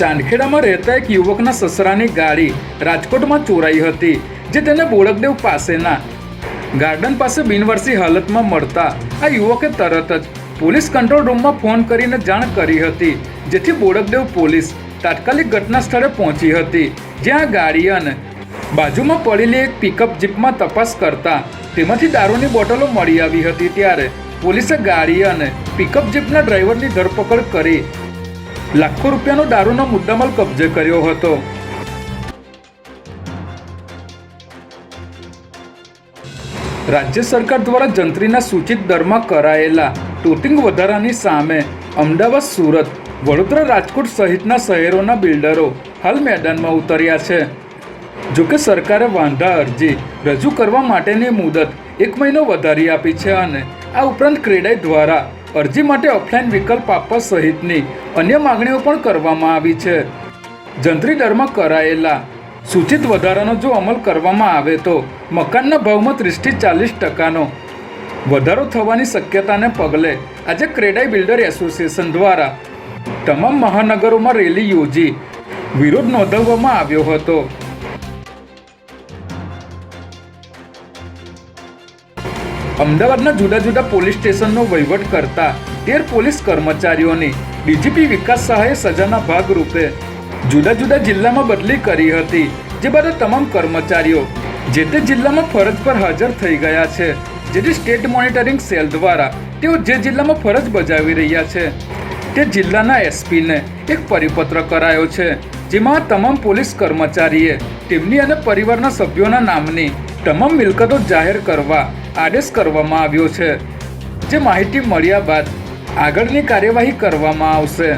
ચાંદખેડામાં રહેતા એક યુવકના સસરાની ગાડી રાજકોટમાં ચોરાઈ હતી, જે તેને બોળકદેવ પાસેના ગાર્ડન પાસે બિનવરસી હાલતમાં મળતા આ યુવકે તરત જ પોલીસ કંટ્રોલ રૂમમાં ફોન કરીને જાણ કરી હતી, જેથી બોળકદેવ પોલીસ તાત્કાલિક ઘટના સ્થળે પહોંચી હતી, જ્યાં ગાડી અને બાજુમાં પડેલી એક પિકઅપ જીપમાં તપાસ કરતા તેમાંથી દારૂની બોટલો મળી આવી હતી, ત્યારે પોલીસે ગાડી અને પિકઅપ જીપના ડ્રાઈવરની ધરપકડ કરી લાખો રૂપિયાનો દારૂનો મુદ્દામાલ કબજે કર્યો હતો. રાજ્ય સરકાર દ્વારા જંત્રીના સૂચિત દરમાં કરાયેલા ટોટિંગ વધારાની સામે અમદાવાદ, સુરત, વડોદરા, રાજકોટ સહિતના શહેરોના બિલ્ડરો હાલ મેદાનમાં ઉતર્યા છે. જોકે સરકારે વાંધા અરજી રજૂ કરવા માટેની મુદત એક મહિનો વધારી આપી છે અને આ ઉપરાંત ક્રેડાઈ દ્વારા અરજી માટે ઓફલાઈન વિકલ્પ આપવા સહિતની અન્ય માગણીઓ પણ કરવામાં આવી છે. જંત્રી દરમાં કરાયેલા સૂચિત વધારાનો જો અમલ કરવામાં આવે તો મકાનના ભાવમાં ત્રીસથી ચાલીસ ટકાનો વધારો થવાની શક્યતાને પગલે આજે ક્રેડાઈ બિલ્ડર એસોસિએશન દ્વારા તમામ મહાનગરોમાં રેલી યોજી વિરોધ નોંધાવવામાં આવ્યો હતો. અમદાવાદના જુદા જુદા પોલીસ સ્ટેશનનો વહીવટ કરતા તેર પોલીસ કર્મચારીઓની ડીજીપી વિકાસ સહાયે સજાના ભાગરૂપે જુદા જુદા જિલ્લામાં બદલી કરી હતી, જે બાદ તમામ કર્મચારીઓ જે તે જિલ્લામાં ફરજ પર હાજર થઈ ગયા છે, જેથી સ્ટેટ મોનિટરિંગ સેલ દ્વારા તેઓ જે જિલ્લામાં ફરજ બજાવી રહ્યા છે. તે જિલ્લાના એસપીને એક પરિપત્ર કરાયો છે, જેમાં તમામ પોલીસ કર્મચારીએ તેમની અને પરિવારના સભ્યોના નામની તમામ મિલકતો જાહેર કરવા આદેશ કરવામાં આવ્યો છે. જે માહિતી મળ્યા બાદ આગળની કાર્યવાહી કરવામાં આવશે.